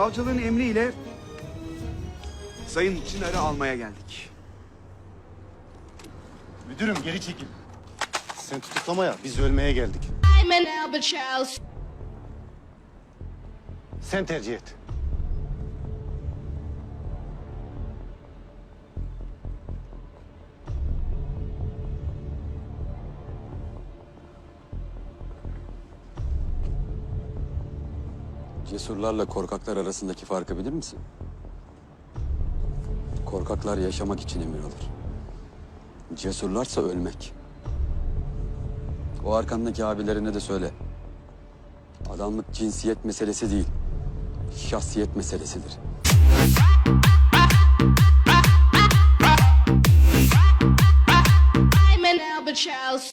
Savcılığın emriyle Sayın Çınar'ı almaya geldik. Müdürüm geri çekil. Sen tutuklamaya biz ölmeye geldik. I'm an albatross. Sen tercih et. Cesurlarla korkaklar arasındaki farkı bilir misin? Korkaklar yaşamak için emir alır. Cesurlarsa ölmek. O arkandaki abilerine de söyle. Adamlık cinsiyet meselesi değil, şahsiyet meselesidir. I'm an.